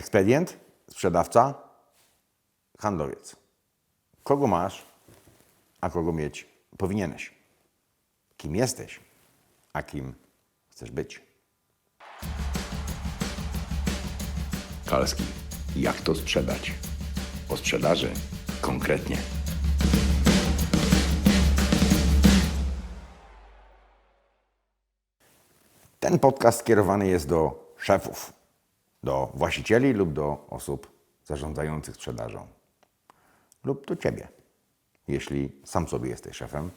Ekspedient, sprzedawca, handlowiec. Kogo masz, a kogo mieć powinieneś? Kim jesteś, a kim chcesz być? Kalski, jak to sprzedać? O sprzedaży konkretnie. Ten podcast skierowany jest do szefów, do właścicieli lub do osób zarządzających sprzedażą, lub do ciebie, jeśli sam sobie jesteś szefem,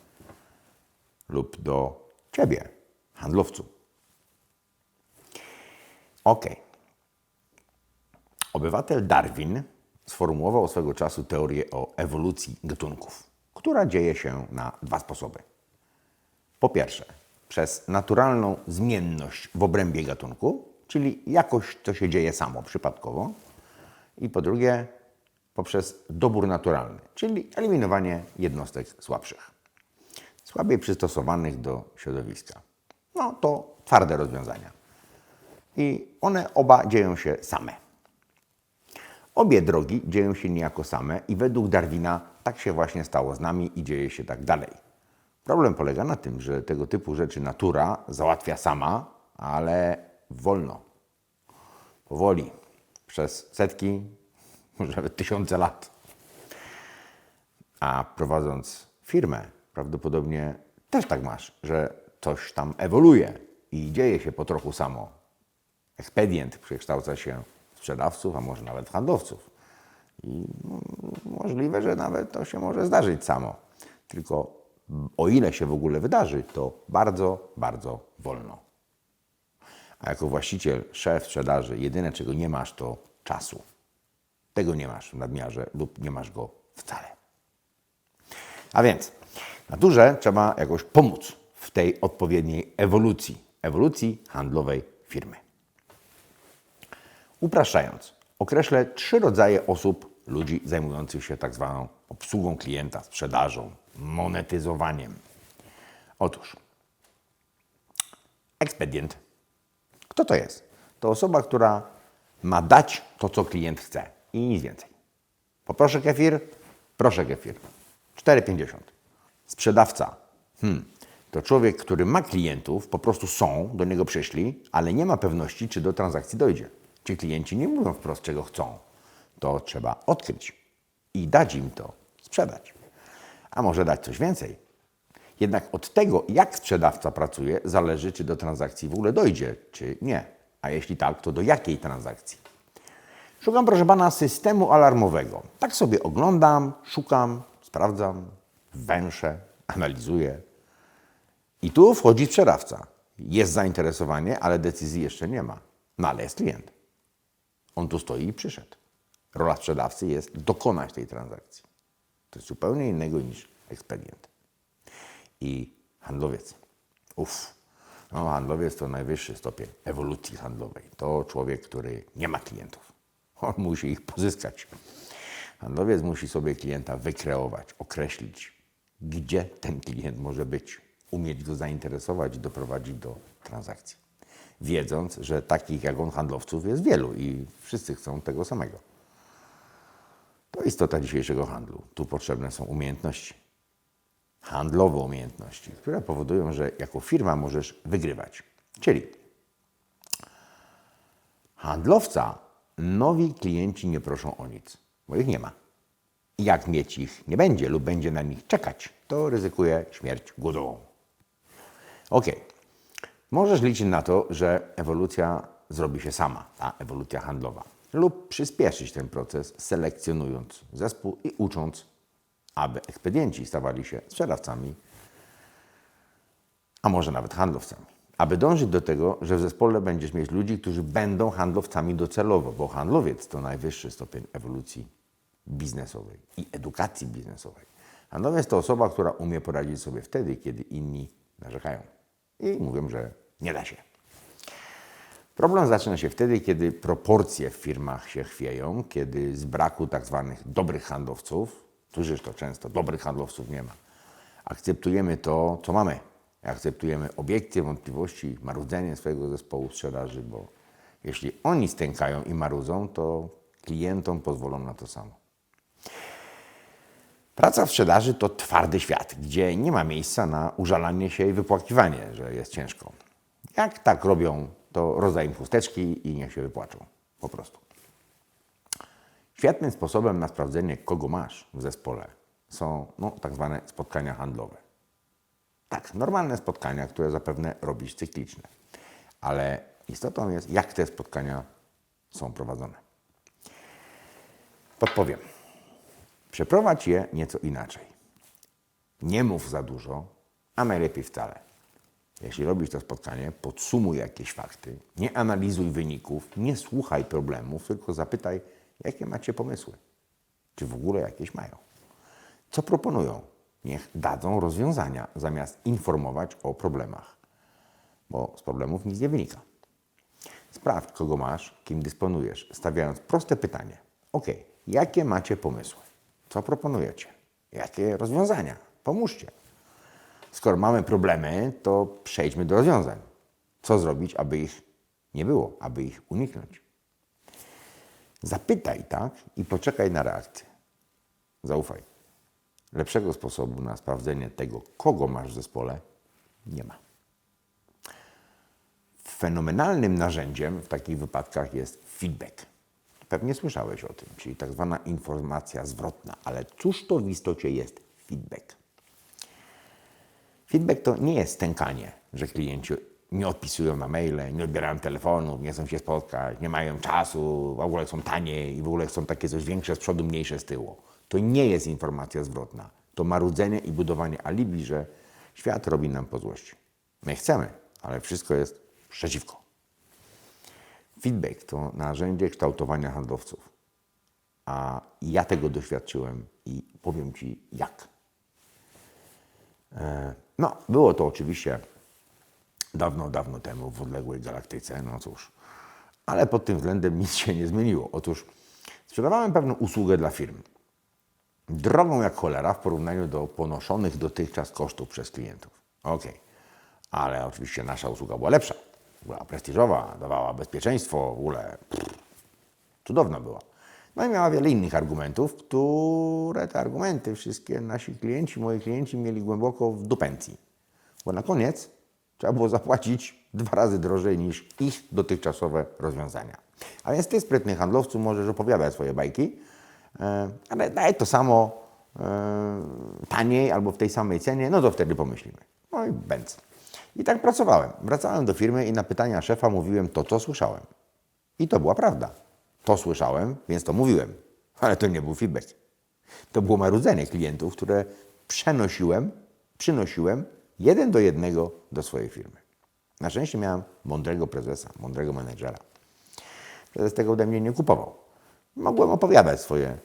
lub do ciebie, handlowcu. Ok. Obywatel Darwin sformułował swego czasu teorię o ewolucji gatunków, która dzieje się na dwa sposoby. Po pierwsze, przez naturalną zmienność w obrębie gatunku, czyli jakoś to się dzieje samo, przypadkowo. I po drugie, poprzez dobór naturalny, czyli eliminowanie jednostek słabszych, słabiej przystosowanych do środowiska. No to twarde rozwiązania. I one oba dzieją się same. Obie drogi dzieją się niejako same i według Darwina tak się właśnie stało z nami i dzieje się tak dalej. Problem polega na tym, że tego typu rzeczy natura załatwia sama, ale wolno. Powoli. Przez setki, może nawet tysiące lat. A prowadząc firmę, prawdopodobnie też tak masz, że coś tam ewoluuje i dzieje się po trochu samo. Ekspedient przekształca się w sprzedawców, a może nawet handlowców. I mm, możliwe, że nawet to się może zdarzyć samo. Tylko o ile się w ogóle wydarzy, to bardzo, bardzo wolno. A jako właściciel, szef sprzedaży, jedyne czego nie masz, to czasu. Tego nie masz w nadmiarze lub nie masz go wcale. A więc naturze trzeba jakoś pomóc w tej odpowiedniej ewolucji, ewolucji handlowej firmy. Upraszczając, określę trzy rodzaje osób, ludzi zajmujących się tak zwaną obsługą klienta, sprzedażą, monetyzowaniem. Otóż, ekspedient. Kto to jest? To osoba, która ma dać to, co klient chce i nic więcej. Poproszę kefir, proszę kefir. 4,50. Sprzedawca. Hmm. To człowiek, który ma klientów, po prostu są, do niego przyszli, ale nie ma pewności, czy do transakcji dojdzie. Ci klienci nie mówią wprost, czego chcą. To trzeba odkryć i dać im to sprzedać. A może dać coś więcej. Jednak od tego, jak sprzedawca pracuje, zależy, czy do transakcji w ogóle dojdzie, czy nie. A jeśli tak, to do jakiej transakcji? Szukam, proszę pana, systemu alarmowego. Tak sobie oglądam, szukam, sprawdzam, węszę, analizuję. I tu wchodzi sprzedawca. Jest zainteresowanie, ale decyzji jeszcze nie ma. No ale jest klient. On tu stoi i przyszedł. Rola sprzedawcy jest dokonać tej transakcji. To jest zupełnie innego niż ekspedient. I handlowiec. Uff. No, handlowiec to najwyższy stopień ewolucji handlowej. To człowiek, który nie ma klientów. On musi ich pozyskać. Handlowiec musi sobie klienta wykreować, określić, gdzie ten klient może być, umieć go zainteresować i doprowadzić do transakcji. Wiedząc, że takich jak on handlowców jest wielu i wszyscy chcą tego samego. To istota dzisiejszego handlu. Tu potrzebne są umiejętności. Handlowe umiejętności, które powodują, że jako firma możesz wygrywać. Czyli handlowca nowi klienci nie proszą o nic, bo ich nie ma. I jak mieć ich nie będzie lub będzie na nich czekać, to ryzykuje śmierć głodową. Ok. Możesz liczyć na to, że ewolucja zrobi się sama, ta ewolucja handlowa, lub przyspieszyć ten proces, selekcjonując zespół i ucząc, aby ekspedienci stawali się sprzedawcami, a może nawet handlowcami. Aby dążyć do tego, że w zespole będziesz mieć ludzi, którzy będą handlowcami docelowo, bo handlowiec to najwyższy stopień ewolucji biznesowej i edukacji biznesowej. Handlowiec to osoba, która umie poradzić sobie wtedy, kiedy inni narzekają i mówią, że nie da się. Problem zaczyna się wtedy, kiedy proporcje w firmach się chwieją, kiedy z braku tak zwanych dobrych handlowców, tudzież to często dobrych handlowców nie ma, akceptujemy to, co mamy. Akceptujemy obiekcje, wątpliwości, marudzenie swojego zespołu sprzedaży, bo Jeśli oni stękają i marudzą, to klientom pozwolą na to samo. Praca w sprzedaży to twardy świat, gdzie nie ma miejsca na użalanie się i wypłakiwanie, że jest ciężko. Jak tak robią, to rozdaj im chusteczki i niech się wypłaczą. Po prostu. Świetnym sposobem na sprawdzenie, kogo masz w zespole, są no, tak zwane spotkania handlowe. Tak, normalne spotkania, które zapewne robisz cykliczne. Ale istotą jest, jak te spotkania są prowadzone. Podpowiem. Przeprowadź je nieco inaczej. Nie mów za dużo, a najlepiej wcale. Jeśli robisz to spotkanie, podsumuj jakieś fakty, nie analizuj wyników, nie słuchaj problemów, tylko zapytaj, jakie macie pomysły. Czy w ogóle jakieś mają? Co proponują? Niech dadzą rozwiązania, zamiast informować o problemach, bo z problemów nic nie wynika. Sprawdź, kogo masz, kim dysponujesz, stawiając proste pytanie. Ok, jakie macie pomysły? Co proponujecie? Jakie rozwiązania? Pomóżcie. Skoro mamy problemy, to przejdźmy do rozwiązań. Co zrobić, aby ich nie było, aby ich uniknąć? Zapytaj tak i poczekaj na reakcję. Zaufaj. Lepszego sposobu na sprawdzenie tego, kogo masz w zespole, nie ma. Fenomenalnym narzędziem w takich wypadkach jest feedback. Pewnie słyszałeś o tym, czyli tak zwana informacja zwrotna, ale cóż to w istocie jest feedback? Feedback to nie jest stękanie, że klienci nie odpisują na maile, nie odbierają telefonu, nie chcą się spotkać, nie mają czasu, w ogóle są tanie i w ogóle chcą takie coś większe z przodu, mniejsze z tyłu. To nie jest informacja zwrotna. To marudzenie i budowanie alibi, że świat robi nam po złości. My chcemy, ale wszystko jest przeciwko. Feedback to narzędzie kształtowania handlowców. A ja tego doświadczyłem i powiem Ci jak. E, No, było to oczywiście dawno, dawno temu w odległej galaktyce, no cóż. Ale pod tym względem nic się nie zmieniło. Otóż sprzedawałem pewną usługę dla firm. Drogą jak cholera w porównaniu do ponoszonych dotychczas kosztów przez klientów. Okej, ale oczywiście nasza usługa była lepsza. Była prestiżowa, dawała bezpieczeństwo, w ogóle pff, cudowna była. No i miała wiele innych argumentów, które te argumenty wszystkie nasi klienci, moi klienci mieli głęboko w dupencji. Bo na koniec trzeba było zapłacić dwa razy drożej niż ich dotychczasowe rozwiązania. A więc ty, sprytny handlowcu, możesz opowiadać swoje bajki, e, ale daj to samo e, taniej albo w tej samej cenie, no to wtedy pomyślimy. No i bęc. I tak pracowałem. Wracałem do firmy i na pytania szefa mówiłem to, co słyszałem. I to była prawda. To słyszałem, więc to mówiłem. Ale to nie był feedback. To było marudzenie klientów, które przenosiłem, przynosiłem jeden do jednego do swojej firmy. Na szczęście miałem mądrego prezesa, mądrego menedżera. Prezes tego ode mnie nie kupował. Mogłem opowiadać swoje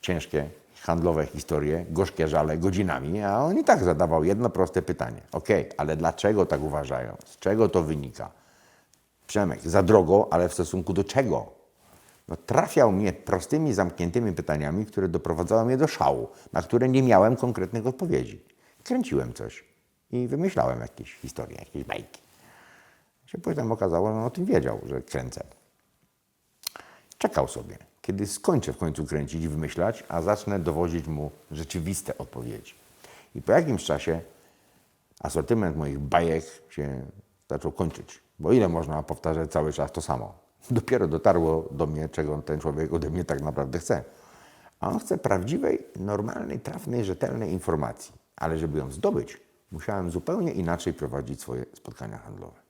ciężkie handlowe historie, gorzkie żale godzinami, a on i tak zadawał jedno proste pytanie. Ok, ale dlaczego tak uważają? Z czego to wynika? Przemek, za drogo, ale w stosunku do czego? No, trafiał mnie prostymi, zamkniętymi pytaniami, które doprowadzały mnie do szału, na które nie miałem konkretnych odpowiedzi. Kręciłem coś i wymyślałem jakieś historie, jakieś bajki. Się potem okazało, że on o tym wiedział, że kręcę. Czekał sobie, kiedy skończę w końcu kręcić i wymyślać, a zacznę dowodzić mu rzeczywiste odpowiedzi. I po jakimś czasie asortyment moich bajek się zaczął kończyć. Bo ile można powtarzać cały czas to samo? Dopiero dotarło do mnie, czego ten człowiek ode mnie tak naprawdę chce. A on chce prawdziwej, normalnej, trafnej, rzetelnej informacji. Ale żeby ją zdobyć, musiałem zupełnie inaczej prowadzić swoje spotkania handlowe.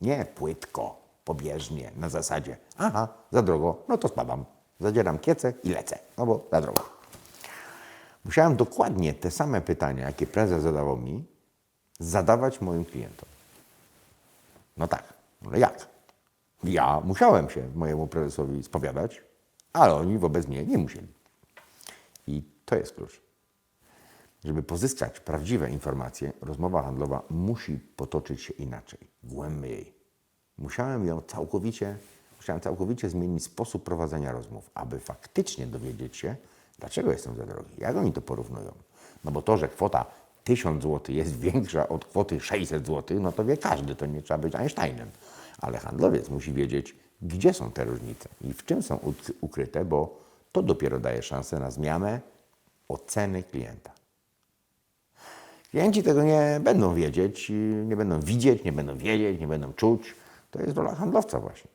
Nie płytko, pobieżnie, na zasadzie, aha, za drogo, no to spadam. Zadzieram kiece i lecę, no bo za drogo. Musiałem dokładnie te same pytania, jakie prezes zadawał mi, zadawać moim klientom. No tak, ale jak? Ja musiałem się mojemu prezesowi spowiadać, ale oni wobec mnie nie musieli. I to jest klucz. Żeby pozyskać prawdziwe informacje, rozmowa handlowa musi potoczyć się inaczej, głębiej. Musiałem ją całkowicie, musiałem całkowicie zmienić sposób prowadzenia rozmów, aby faktycznie dowiedzieć się, dlaczego jestem za drogi, jak oni to porównują. No bo to, że kwota 1000 zł jest większa od kwoty 600 zł, no to wie każdy, to nie trzeba być Einsteinem. Ale handlowiec musi wiedzieć, gdzie są te różnice i w czym są uk- ukryte, bo to dopiero daje szansę na zmianę oceny klienta. Klienci tego nie będą wiedzieć, nie będą widzieć, nie będą wiedzieć, nie będą czuć. To jest rola handlowca właśnie,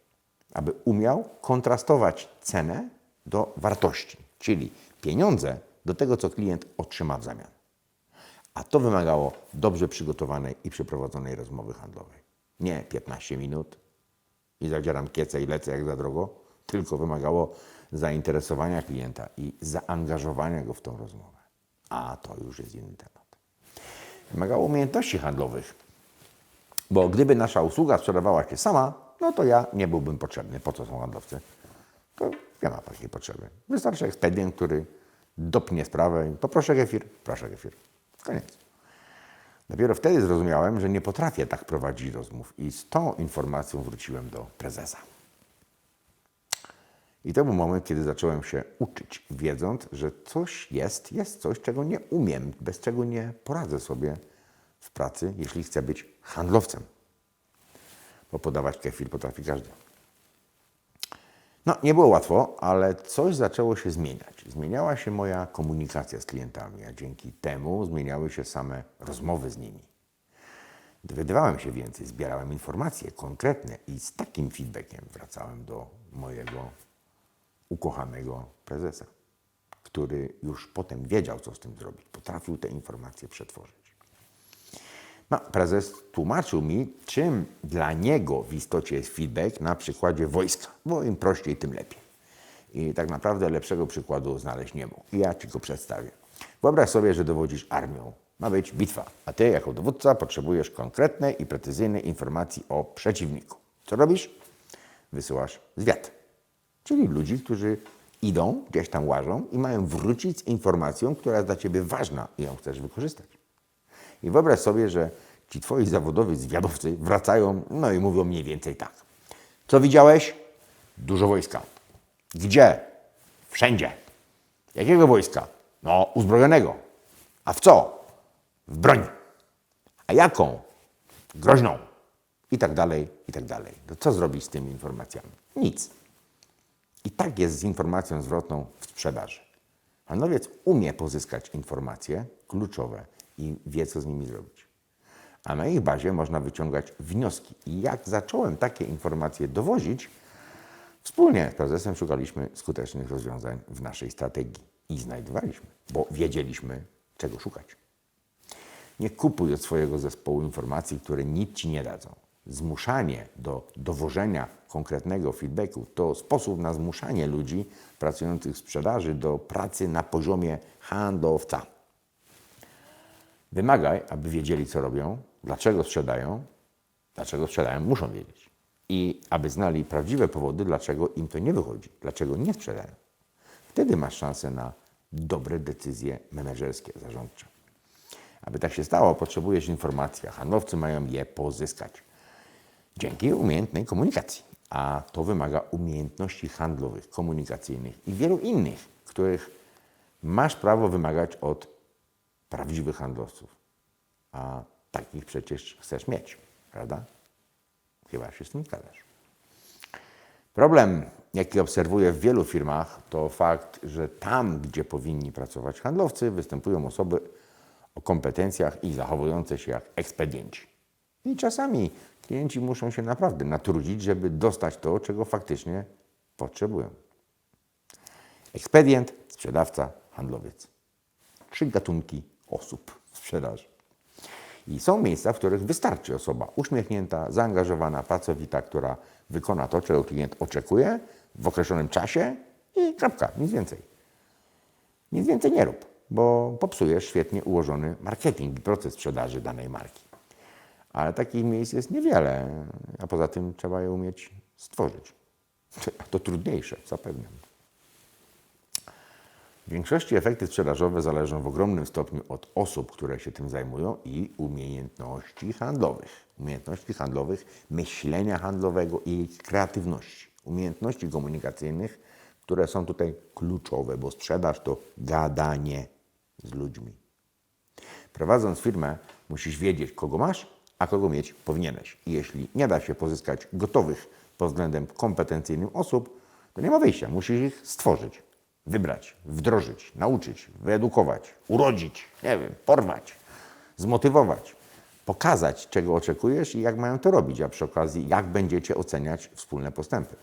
aby umiał kontrastować cenę do wartości, czyli pieniądze do tego, co klient otrzyma w zamian. A to wymagało dobrze przygotowanej i przeprowadzonej rozmowy handlowej. Nie 15 minut i zadzieram kiecę i lecę jak za drogo, tylko wymagało zainteresowania klienta i zaangażowania go w tą rozmowę. A to już jest inny temat. Wymagało umiejętności handlowych, bo gdyby nasza usługa sprzedawała się sama, no to ja nie byłbym potrzebny. Po co są handlowcy? To nie ma takiej potrzeby. Wystarczy ekspedient, który dopnie sprawę i poproszę kefir, proszę kefir. Koniec. Dopiero wtedy zrozumiałem, że nie potrafię tak prowadzić rozmów i z tą informacją wróciłem do prezesa. I to był moment, kiedy zacząłem się uczyć, wiedząc, że coś jest, jest coś, czego nie umiem, bez czego nie poradzę sobie w pracy, jeśli chcę być handlowcem. Bo podawać kefir potrafi każdy. No, nie było łatwo, ale coś zaczęło się zmieniać. Zmieniała się moja komunikacja z klientami, a dzięki temu zmieniały się same rozmowy z nimi. Dowiadywałem się więcej, zbierałem informacje konkretne i z takim feedbackiem wracałem do mojego ukochanego prezesa, który już potem wiedział, co z tym zrobić. Potrafił te informacje przetworzyć. No, prezes tłumaczył mi, czym dla niego w istocie jest feedback na przykładzie wojska, bo im prościej, tym lepiej. I tak naprawdę lepszego przykładu znaleźć nie mógł. I ja Ci go przedstawię. Wyobraź sobie, że dowodzisz armią. Ma być bitwa, a Ty jako dowódca potrzebujesz konkretnej i precyzyjnej informacji o przeciwniku. Co robisz? Wysyłasz zwiat. Czyli ludzi, którzy idą, gdzieś tam łażą i mają wrócić z informacją, która jest dla Ciebie ważna i ją chcesz wykorzystać. I wyobraź sobie, że ci twoi zawodowi zwiadowcy wracają, no i mówią mniej więcej tak. Co widziałeś? Dużo wojska. Gdzie? Wszędzie. Jakiego wojska? No, uzbrojonego. A w co? W broń. A jaką? Groźną. I tak dalej, i tak dalej. To co zrobić z tymi informacjami? Nic. I tak jest z informacją zwrotną w sprzedaży. Handlowiec umie pozyskać informacje kluczowe i wie, co z nimi zrobić. A na ich bazie można wyciągać wnioski. I jak zacząłem takie informacje dowozić, wspólnie z prezesem szukaliśmy skutecznych rozwiązań w naszej strategii. I znajdowaliśmy, bo wiedzieliśmy, czego szukać. Nie kupuj od swojego zespołu informacji, które nic ci nie dadzą. Zmuszanie do dowożenia konkretnego feedbacku to sposób na zmuszanie ludzi pracujących w sprzedaży do pracy na poziomie handlowca. Wymagaj, aby wiedzieli, co robią, dlaczego sprzedają, dlaczego sprzedają, muszą wiedzieć. I aby znali prawdziwe powody, dlaczego im to nie wychodzi, dlaczego nie sprzedają. Wtedy masz szansę na dobre decyzje menedżerskie, zarządcze. Aby tak się stało, potrzebujesz informacji, a handlowcy mają je pozyskać dzięki umiejętnej komunikacji. A to wymaga umiejętności handlowych, komunikacyjnych i wielu innych, których masz prawo wymagać od prawdziwych handlowców. A takich przecież chcesz mieć, prawda? Chyba się z tym zgadzasz. Problem, jaki obserwuję w wielu firmach, to fakt, że tam, gdzie powinni pracować handlowcy, występują osoby o kompetencjach i zachowujące się jak ekspedienci. I czasami klienci muszą się naprawdę natrudzić, żeby dostać to, czego faktycznie potrzebują. Ekspedient, sprzedawca, handlowiec. Trzy gatunki osób w sprzedaży. I są miejsca, w których wystarczy osoba uśmiechnięta, zaangażowana, pracowita, która wykona to, czego klient oczekuje w określonym czasie i kropka, nic więcej. Nic więcej nie rób, bo popsujesz świetnie ułożony marketing i proces sprzedaży danej marki. Ale takich miejsc jest niewiele, a poza tym trzeba je umieć stworzyć. To trudniejsze, zapewniam. W większości efekty sprzedażowe zależą w ogromnym stopniu od osób, które się tym zajmują i umiejętności handlowych. Umiejętności handlowych, myślenia handlowego i kreatywności. Umiejętności komunikacyjnych, które są tutaj kluczowe, bo sprzedaż to gadanie z ludźmi. Prowadząc firmę, musisz wiedzieć, kogo masz, a kogo mieć powinieneś. I jeśli nie da się pozyskać gotowych pod względem kompetencyjnym osób, to nie ma wyjścia. Musisz ich stworzyć, wybrać, wdrożyć, nauczyć, wyedukować, urodzić, nie wiem, porwać, zmotywować, pokazać, czego oczekujesz i jak mają to robić, a przy okazji, jak będziecie oceniać wspólne postępy,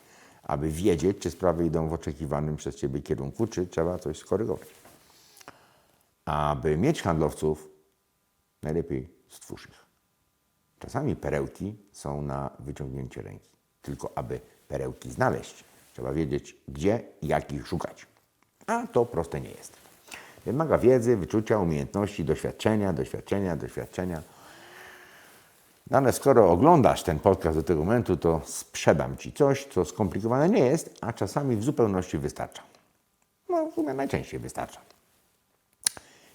aby wiedzieć, czy sprawy idą w oczekiwanym przez Ciebie kierunku, czy trzeba coś skorygować. Aby mieć handlowców, najlepiej stwórz ich. Czasami perełki są na wyciągnięcie ręki. Tylko aby perełki znaleźć, trzeba wiedzieć, gdzie i jak ich szukać. A to proste nie jest. Wymaga wiedzy, wyczucia, umiejętności, doświadczenia, doświadczenia, doświadczenia. No ale skoro oglądasz ten podcast do tego momentu, to sprzedam Ci coś, co skomplikowane nie jest, a czasami w zupełności wystarcza. No, w sumie najczęściej wystarcza.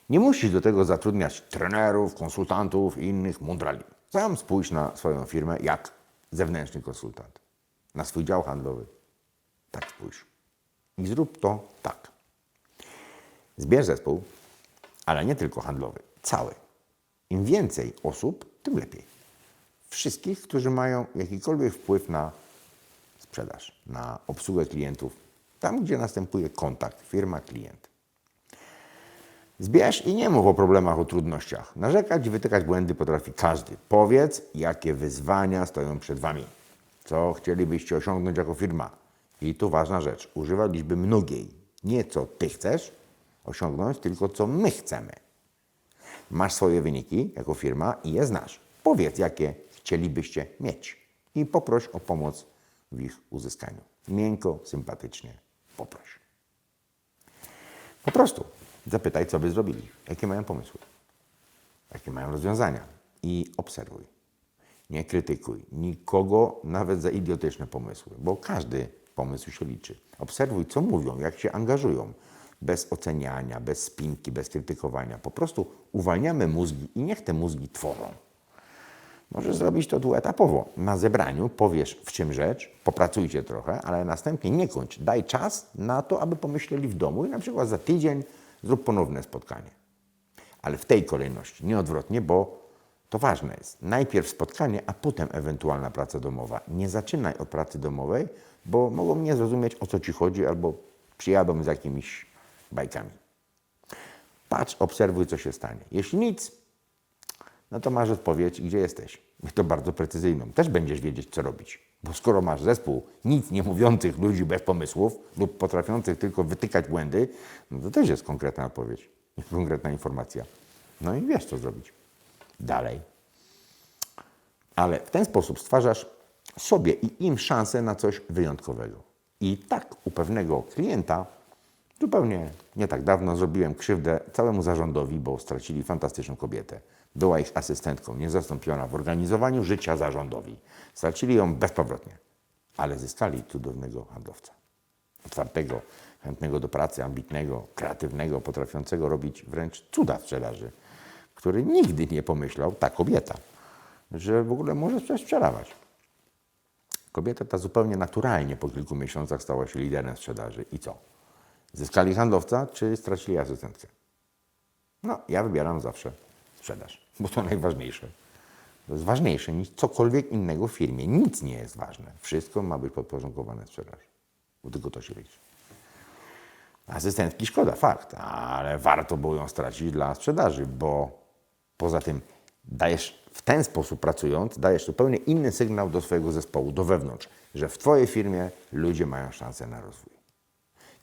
Nie musisz do tego zatrudniać trenerów, konsultantów i innych mądrali. Sam spójrz na swoją firmę jak zewnętrzny konsultant. Na swój dział handlowy. Tak spójrz. I zrób to tak. Zbierz zespół, ale nie tylko handlowy, cały. Im więcej osób, tym lepiej. Wszystkich, którzy mają jakikolwiek wpływ na sprzedaż, na obsługę klientów, tam gdzie następuje kontakt firma-klient. Zbierz i nie mów o problemach, o trudnościach. Narzekać i wytykać błędy potrafi każdy. Powiedz, jakie wyzwania stoją przed Wami. Co chcielibyście osiągnąć jako firma. I tu ważna rzecz. Używaj liczby mnogiej. Nie co Ty chcesz osiągnąć, tylko co my chcemy. Masz swoje wyniki jako firma i je znasz. Powiedz, jakie chcielibyście mieć. I poproś o pomoc w ich uzyskaniu. Miękko, sympatycznie. Poproś. Po prostu zapytaj, co by zrobili, jakie mają pomysły, jakie mają rozwiązania i obserwuj. Nie krytykuj nikogo, nawet za idiotyczne pomysły, bo każdy pomysł się liczy. Obserwuj, co mówią, jak się angażują, bez oceniania, bez spinki, bez krytykowania. Po prostu uwalniamy mózgi i niech te mózgi tworzą. Możesz zrobić to dwuetapowo. Na zebraniu powiesz, w czym rzecz, popracujcie trochę, ale następnie nie kończ. Daj czas na to, aby pomyśleli w domu i na przykład za tydzień zrób ponowne spotkanie. Ale w tej kolejności, nie odwrotnie, bo to ważne jest. Najpierw spotkanie, a potem ewentualna praca domowa. Nie zaczynaj od pracy domowej, bo mogą nie zrozumieć, o co ci chodzi, albo przyjadą z jakimiś bajkami. Patrz, obserwuj, co się stanie. Jeśli nic, no to masz odpowiedź, gdzie jesteś. To bardzo precyzyjną. Też będziesz wiedzieć, co robić. Bo skoro masz zespół nic nie mówiących ludzi bez pomysłów lub potrafiących tylko wytykać błędy, no to też jest konkretna odpowiedź, konkretna informacja. No i wiesz, co zrobić. Dalej. Ale w ten sposób stwarzasz sobie i im szansę na coś wyjątkowego. I tak u pewnego klienta zupełnie nie tak dawno zrobiłem krzywdę całemu zarządowi, bo stracili fantastyczną kobietę. Była ich asystentką, niezastąpiona w organizowaniu życia zarządowi. Stracili ją bezpowrotnie, ale zyskali cudownego handlowca. Otwartego, chętnego do pracy, ambitnego, kreatywnego, potrafiącego robić wręcz cuda w sprzedaży, który nigdy nie pomyślał, ta kobieta, że w ogóle może coś sprzedawać. Kobieta ta zupełnie naturalnie po kilku miesiącach stała się liderem sprzedaży. I co? Zyskali handlowca, czy stracili asystentkę? No, ja wybieram zawsze sprzedaż, bo to najważniejsze. To jest ważniejsze niż cokolwiek innego w firmie. Nic nie jest ważne. Wszystko ma być podporządkowane sprzedaży, bo tylko to się liczy. Asystentki szkoda, fakt, ale warto było ją stracić dla sprzedaży, bo poza tym dajesz w ten sposób pracując, dajesz zupełnie inny sygnał do swojego zespołu, do wewnątrz, że w Twojej firmie ludzie mają szansę na rozwój.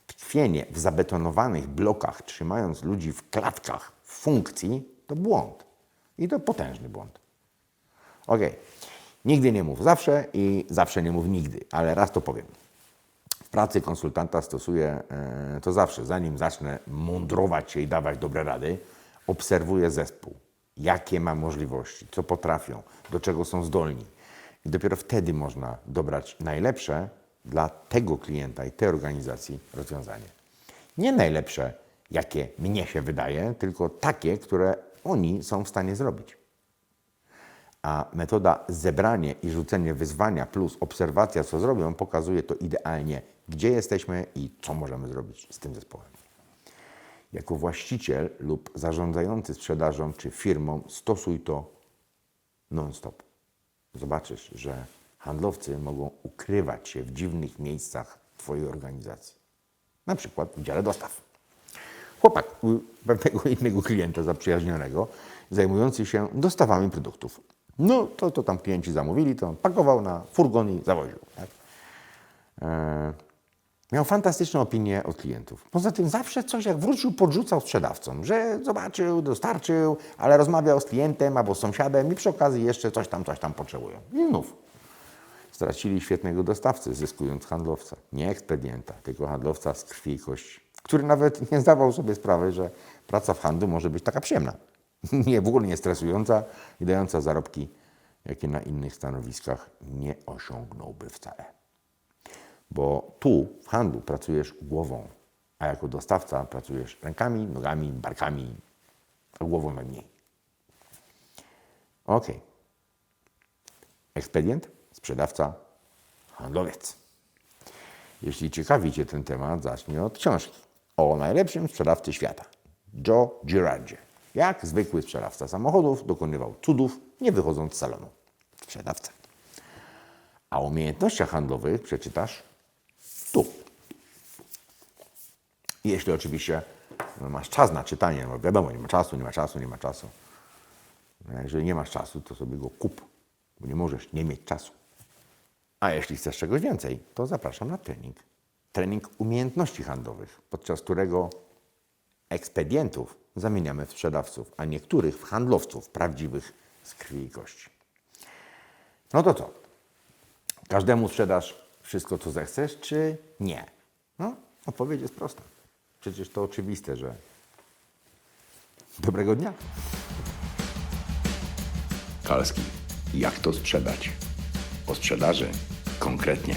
Tkwienie w zabetonowanych blokach, trzymając ludzi w klatkach w funkcji, to błąd. I to potężny błąd. Ok, nigdy nie mów zawsze i zawsze nie mów nigdy, ale raz to powiem. W pracy konsultanta stosuję e, to zawsze, zanim zacznę mądrować się i dawać dobre rady, obserwuję zespół, jakie ma możliwości, co potrafią, do czego są zdolni. I dopiero wtedy można dobrać najlepsze dla tego klienta i tej organizacji rozwiązanie. Nie najlepsze, jakie mnie się wydaje, tylko takie, które oni są w stanie zrobić. A metoda zebranie i rzucenie wyzwania plus obserwacja, co zrobią, pokazuje to idealnie, gdzie jesteśmy i co możemy zrobić z tym zespołem. Jako właściciel lub zarządzający sprzedażą czy firmą stosuj to non-stop. Zobaczysz, że handlowcy mogą ukrywać się w dziwnych miejscach Twojej organizacji. Na przykład w dziale dostaw. Chłopak u pewnego innego klienta zaprzyjaźnionego, zajmujący się dostawami produktów. No to, to tam klienci zamówili, to on pakował na furgon i zawoził. Tak? E, miał fantastyczną opinię od klientów. Poza tym zawsze coś jak wrócił, podrzucał sprzedawcom, że zobaczył, dostarczył, ale rozmawiał z klientem albo z sąsiadem i przy okazji jeszcze coś tam, coś tam potrzebują. I znów stracili świetnego dostawcę, zyskując handlowca. Nie ekspedienta, tylko handlowca z krwi i kości, który nawet nie zdawał sobie sprawy, że praca w handlu może być taka przyjemna. Nie, w ogóle nie stresująca i dająca zarobki, jakie na innych stanowiskach nie osiągnąłby wcale. Bo tu w handlu pracujesz głową, a jako dostawca pracujesz rękami, nogami, barkami, a głową najmniej. Ok. Ekspedient, sprzedawca, handlowiec. Jeśli ciekawi Cię ten temat, zacznij od książki o najlepszym sprzedawcy świata. Joe Girardi. Jak zwykły sprzedawca samochodów dokonywał cudów, nie wychodząc z salonu. Sprzedawca. A o umiejętnościach handlowych przeczytasz tu. Jeśli oczywiście no, masz czas na czytanie, no wiadomo, nie ma czasu, nie ma czasu, nie ma czasu. No, jeżeli nie masz czasu, to sobie go kup, bo nie możesz nie mieć czasu. A jeśli chcesz czegoś więcej, to zapraszam na trening. Trening umiejętności handlowych, podczas którego ekspedientów zamieniamy w sprzedawców, a niektórych w handlowców prawdziwych z krwi i kości. No to co? Każdemu sprzedasz wszystko, co zechcesz, czy nie? No, odpowiedź jest prosta. Przecież to oczywiste, że dobrego dnia. Kalski, jak to sprzedać? O sprzedaży konkretnie.